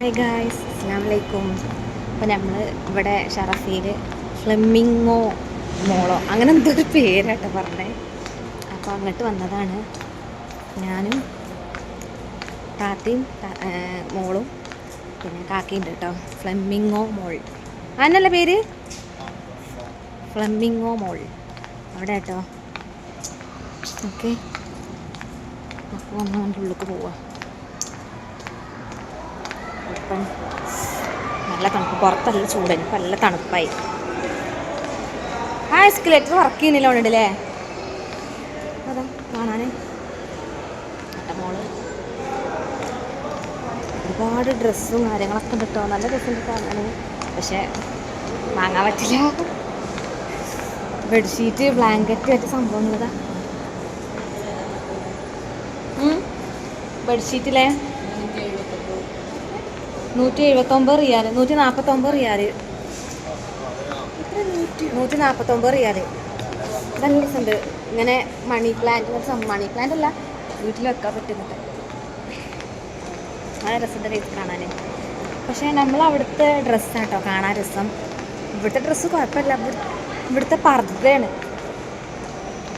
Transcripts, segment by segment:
Hi guys അസ്ലാം വലൈക്കും അപ്പോൾ നമ്മൾ ഇവിടെ ഷറഫിയിൽ ഫ്ലെമിങ്ങോ മോളോ അങ്ങനെ എന്തൊരു പേരാട്ടോ പറഞ്ഞേ. അപ്പോൾ അങ്ങോട്ട് വന്നതാണ്. ഞാനും താത്തയും മോളും പിന്നെ കാക്കയുണ്ട് കേട്ടോ. ഫ്ലെമിങ്ങോ മോൾ. അതിനല്ല പേര്? ഫ്ലെമിങ്ങോ മോൾ. അവിടെ കേട്ടോ. ഓക്കെ. അപ്പോൾ ഒന്ന് അതിന്റെ ഉള്ളിലേക്ക് പോവാം. ഇപ്പം നല്ല തണുപ്പ്. പുറത്തല്ല ചൂടന് ഇപ്പം നല്ല തണുപ്പായി. ആ എസ്കലേറ്റർ വർക്ക് ചെയ്യുന്നില്ല ഉണ്ടല്ലേ? അതാ കാണാൻ മോൾ. ഒരുപാട് ഡ്രസ്സും കാര്യങ്ങളൊക്കെ ഉണ്ട് കേട്ടോ നല്ല ഡ്രസ്സുണ്ട് കാണാൻ പക്ഷേ വാങ്ങാൻ പറ്റില്ല. ബെഡ്ഷീറ്റ് ബ്ലാങ്കറ്റ് മറ്റു സംഭവങ്ങളതാ ബെഡ്ഷീറ്റിലെ നൂറ്റി എഴുപത്തൊമ്പത് റിയാൽ നൂറ്റി നാൽപ്പത്തൊമ്പത് റിയാൽ നൂറ്റി നാൽപ്പത്തൊമ്പത് റിയാൽ രസമുണ്ട് ഇങ്ങനെ മണി പ്ലാന്റ് മണി പ്ലാന്റ് അല്ല വീട്ടിൽ വെക്കാൻ പറ്റുന്നുണ്ട് നല്ല രസമുണ്ട് റേറ്റ് കാണാൻ പക്ഷേ നമ്മൾ അവിടുത്തെ ഡ്രസ്സാണ് കേട്ടോ കാണാൻ രസം. ഇവിടുത്തെ ഡ്രസ്സ് കുഴപ്പമില്ല. ഇവിടെ ഇവിടുത്തെ പർദ്ദയാണ്.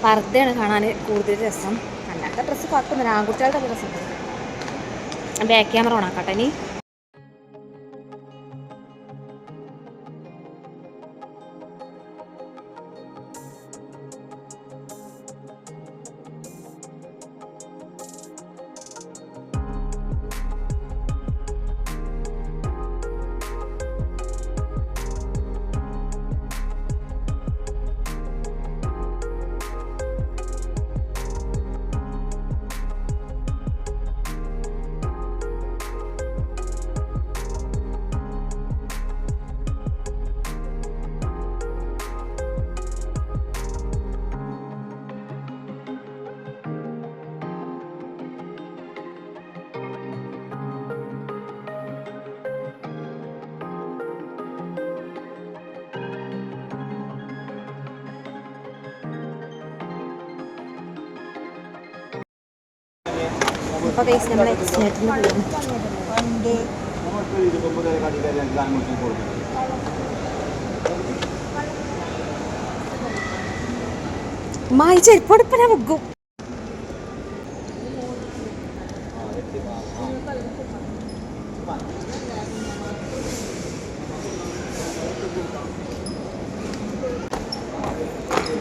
പർദ്ദയാണ് കാണാൻ കൂടുതൽ രസം. അല്ലാത്ത ഡ്രസ്സ് കുഴപ്പമൊന്നുമില്ല. ആൺകുട്ടികളുടെ ഡ്രസ്സുണ്ട് ബാക്ക് ക്യാമറ ഓണാക്കട്ടെ ഇനി. അപ്പോൾ കേസ്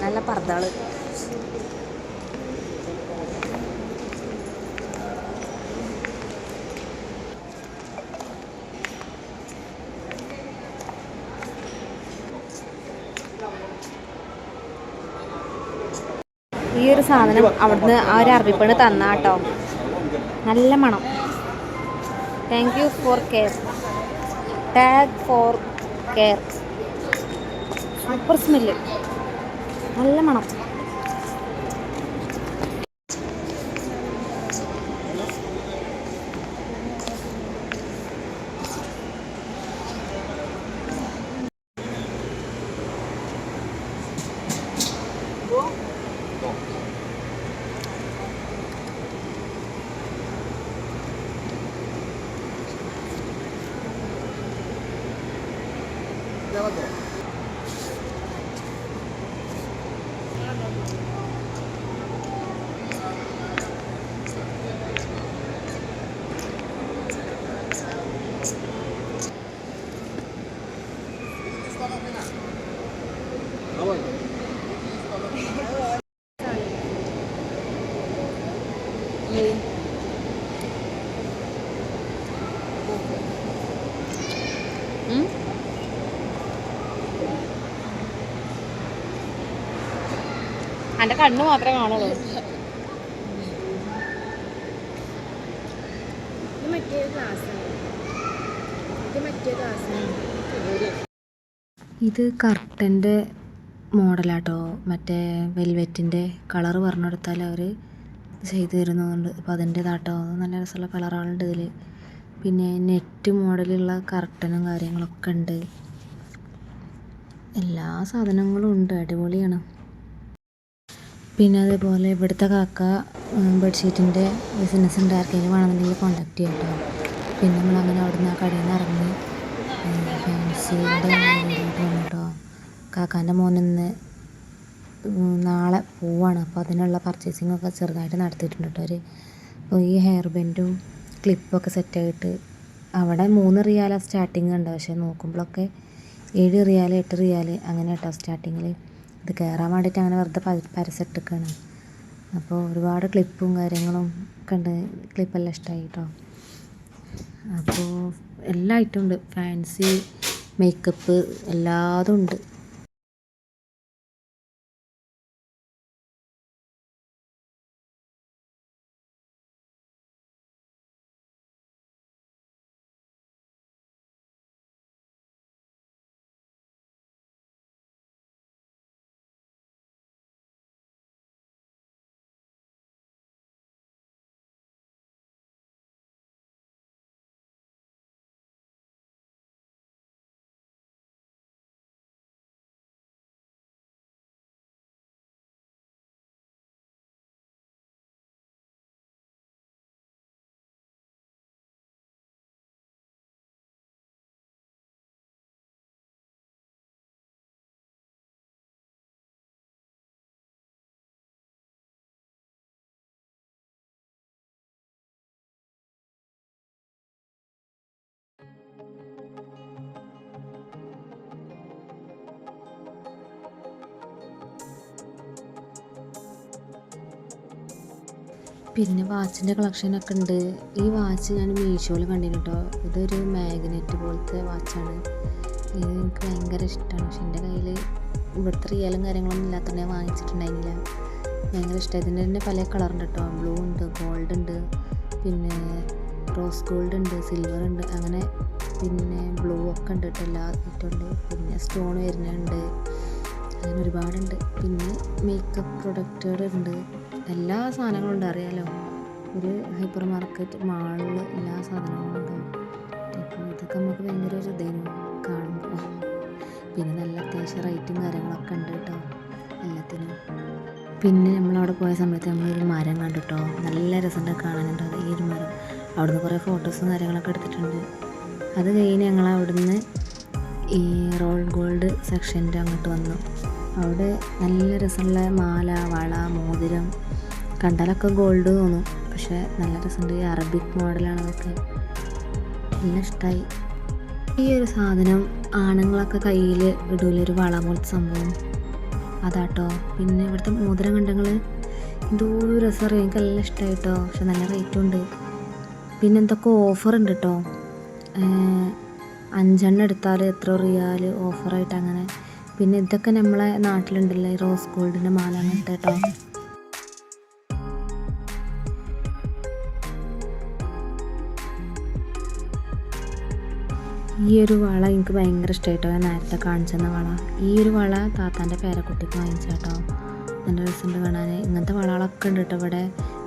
നല്ല പർദ്ദകൾ. ഈ ഒരു സാധനം അവിടുന്ന് ആ ഒരു അറബിപ്പണ് തന്നാട്ടോ നല്ല മണം. Thank you for care tag for care super smell നല്ല മണം. അന്റെ കണ്ണ് മാത്രമേ കാണുള്ളൂ. ഇത് കർട്ടന്റെ മോഡലാട്ടോ. മറ്റേ വെൽവെറ്റിന്റെ കളർ പറഞ്ഞെടുത്താൽ അവർ ചെയ്തു തരുന്നുണ്ട്. അപ്പോൾ അതിന്റെതാട്ടോ അത് നല്ല രസമുള്ള കളറുകളുണ്ട് ഇതിൽ പിന്നെ നെറ്റ് മോഡലുള്ള കർട്ടനും കാര്യങ്ങളൊക്കെ ഉണ്ട്. എല്ലാ സാധനങ്ങളും ഉണ്ട്. അടിപൊളിയാണ്. പിന്നെ അതേപോലെ ഇവിടുത്തെ കാക്ക ബെഡ്ഷീറ്റിന്റെ ബിസിനസ് ഉണ്ട്. ആർക്കെങ്കിലും വേണമെന്നുണ്ടെങ്കിൽ കോണ്ടാക്ട് ചെയ്യാം കേട്ടോ പിന്നെ നമ്മളങ്ങനെ അവിടുന്ന് ആ കടയിൽ നിന്ന് ഇറങ്ങി ഫാൻസിയുടെ കേട്ടോ കാക്കാന്റെ മോനിന്ന് നാളെ പോവാണ്. അപ്പോൾ അതിനുള്ള പർച്ചേസിംഗ് ഒക്കെ ചെറുതായിട്ട് നടത്തിയിട്ടുണ്ട് കേട്ടോ അവർ അപ്പോൾ ഈ ഹെയർ ബെൻഡും ക്ലിപ്പൊക്കെ സെറ്റായിട്ട് അവിടെ മൂന്ന് റിയാലാണ് സ്റ്റാർട്ടിങ് ഉണ്ട്. പക്ഷേ നോക്കുമ്പോഴൊക്കെ ഏഴ് റിയാൽ എട്ട് റിയാൽ അങ്ങനെ കേട്ടോ സ്റ്റാർട്ടിങ്ങിൽ ഇത് കയറാൻ വേണ്ടിയിട്ട് അങ്ങനെ വെറുതെ പര- പരസ്യമിട്ടിരിക്കുകയാണ് അപ്പോൾ ഒരുപാട് ക്ലിപ്പും കാര്യങ്ങളും ഒക്കെ ഉണ്ട്. ക്ലിപ്പെല്ലാം ഇഷ്ടമായി കേട്ടോ അപ്പോൾ എല്ലാ ഐറ്റം ഉണ്ട്. ഫാൻസി മേക്കപ്പ് എല്ലാതും ഉണ്ട്. പിന്നെ വാച്ചിന്റെ കളക്ഷനൊക്കെ ഉണ്ട്. ഈ വാച്ച് ഞാൻ മീഷോയിൽ കണ്ടിരുന്നു കേട്ടോ ഇതൊരു മാഗ്നറ്റ് പോലത്തെ വാച്ചാണ്. ഇത് എനിക്ക് ഭയങ്കര ഇഷ്ടമാണ് പക്ഷെ എന്റെ കയ്യിൽ ഇവിടുത്തെ റിയലും കാര്യങ്ങളൊന്നും ഇല്ലാത്തതന്നെ ഞാൻ വാങ്ങിച്ചിട്ടുണ്ടായിരുന്നില്ല. ഭയങ്കര ഇഷ്ടമായി ഇതിന്റെ തന്നെ പല കളറുണ്ട് കേട്ടോ ബ്ലൂ ഉണ്ട് ഗോൾഡ് ഉണ്ട് പിന്നെ റോസ് ഗോൾഡ് ഉണ്ട് സിൽവർ ഉണ്ട് അങ്ങനെ പിന്നെ ബ്ലൂ ഒക്കെ ഉണ്ട് കേട്ടോ എല്ലാ പിന്നെ സ്റ്റോൺ വരുന്നുണ്ട്. അങ്ങനെ ഒരുപാടുണ്ട്. പിന്നെ മേക്കപ്പ് പ്രൊഡക്റ്റുകളുണ്ട് എല്ലാ സാധനങ്ങളും ഉണ്ട് അറിയാലോ. ഒരു ഹൈപ്പർ മാർക്കറ്റ് മാളിൽ എല്ലാ സാധനങ്ങളും ഉണ്ട്. അപ്പോൾ ഇതൊക്കെ നമുക്ക് ഭയങ്കര ഒരു ഇതായിരുന്നു കാണുമ്പോൾ പിന്നെ നല്ല അത്യാവശ്യം റേറ്റും കാര്യങ്ങളൊക്കെ ഉണ്ട് കേട്ടോ എല്ലാത്തിനും. പിന്നെ നമ്മളവിടെ പോയ സമയത്ത് നമ്മളൊരു മരം കണ്ടു കേട്ടോ. നല്ല രസമുണ്ട് കാണാനുണ്ട് അത് ഈ ഒരു മരം. അവിടുന്ന് കുറേ ഫോട്ടോസും കാര്യങ്ങളൊക്കെ എടുത്തിട്ടുണ്ട്. അത് കഴിഞ്ഞ് ഞങ്ങൾ അവിടുന്ന് ഈ റോൾ ഗോൾഡ് സെക്ഷന്റെ അങ്ങോട്ട് വന്നു. അവിടെ നല്ല രസമുള്ള മാല വള മോതിരം കണ്ടാലൊക്കെ ഗോൾഡ് തോന്നും. പക്ഷേ നല്ല രസമുണ്ട്. ഈ അറബിക് മോഡലാണ് അതൊക്കെ നല്ല ഇഷ്ടമായി ഈ ഒരു സാധനം ആണുങ്ങളൊക്കെ കയ്യിൽ ഇടൂലൊരു വള പോലത്തെ സംഭവം. അതാട്ടോ. പിന്നെ ഇവിടുത്തെ മോതിരം കണ്ടങ്ങൾ എന്തോ ഒരു രസം അറിയാം എനിക്ക് നല്ല ഇഷ്ടമായിട്ടോ പക്ഷെ നല്ല റേറ്റും ഉണ്ട്. പിന്നെ എന്തൊക്കെ ഓഫർ ഉണ്ട് കേട്ടോ അഞ്ചെണ്ണം എടുത്താൽ എത്ര റിയാൽ ഓഫറായിട്ട് അങ്ങനെ. പിന്നെ ഇതൊക്കെ നമ്മളെ നാട്ടിലുണ്ടല്ലേ. റോസ് ഗോൾഡിന്റെ മാല അങ്ങനത്തെ കേട്ടോ ഈ ഒരു വള എനിക്ക് ഭയങ്കര ഇഷ്ടമായിട്ടോ ഞാൻ നേരത്തെ കാണിച്ചെന്ന വള. ഈ ഒരു വള താത്താന്റെ പേരക്കുട്ടിക്ക് വാങ്ങിച്ച എന്റെ രസമുണ്ട് കാണാൻ ഇങ്ങനത്തെ വളകളൊക്കെ ഉണ്ട് കേട്ടോ ഇവിടെ.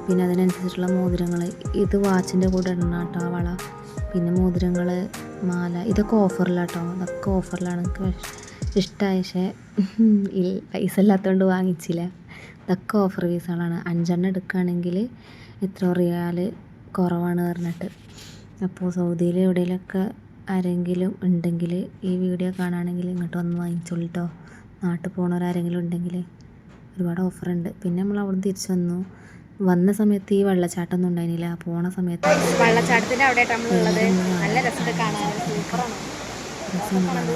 പിന്നെ അതിനനുസരിച്ചുള്ള മോതിരങ്ങൾ ഇത് വാച്ചിന്റെ കൂടെ ഇടണം കേട്ടോ ആ വള. പിന്നെ മോതിരങ്ങൾ മാല. ഇതൊക്കെ ഓഫറിലാട്ടോ. ഇതൊക്കെ ഓഫറിലാണ് എനിക്ക് ഇഷ്ടമായി പക്ഷേ പൈസ ഇല്ലാത്തതുകൊണ്ട് വാങ്ങിച്ചില്ല. ഇതൊക്കെ ഓഫർ പീസുകളാണ് അഞ്ചെണ്ണം എടുക്കുകയാണെങ്കിൽ എത്ര റിയാൽ കുറവാണ് പറഞ്ഞിട്ട്. അപ്പോൾ സൗദിയിൽ എവിടെയെങ്കിലുമൊക്കെ ആരെങ്കിലും ഉണ്ടെങ്കിൽ ഈ വീഡിയോ കാണുകയാണെങ്കിൽ ഇങ്ങോട്ട് വന്ന് വാങ്ങിച്ചോളൂ കേട്ടോ നാട്ടിൽ പോണവരാരെങ്കിലും ഉണ്ടെങ്കിൽ ഒരുപാട് ഓഫറുണ്ട്. പിന്നെ നമ്മൾ അവിടെ തിരിച്ചു വന്നു. വന്ന സമയത്ത് ഈ വെള്ളച്ചാട്ടമൊന്നും ഉണ്ടായിരുന്നില്ല. പോണ സമയത്ത് വെള്ളച്ചാട്ടത്തിന്റെ അവിടെ നമ്മളുള്ളത് നല്ല രസമുണ്ട് കാണാൻ. സൂപ്പറാണ്.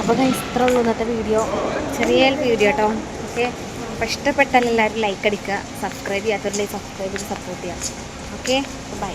അപ്പോൾ ഇത്ര ഉള്ളൂ ഇന്നത്തെ വീഡിയോ ചെറിയ വീഡിയോ കേട്ടോ. ഓക്കെ അപ്പോൾ ഇഷ്ടപ്പെട്ടാൽ എല്ലാവരും ലൈക്ക് അടിക്കുക സബ്സ്ക്രൈബ് ചെയ്യാത്തവരുടെ സബ്സ്ക്രൈബ് ചെയ്ത് സപ്പോർട്ട് ചെയ്യാം ഓക്കെ ബൈ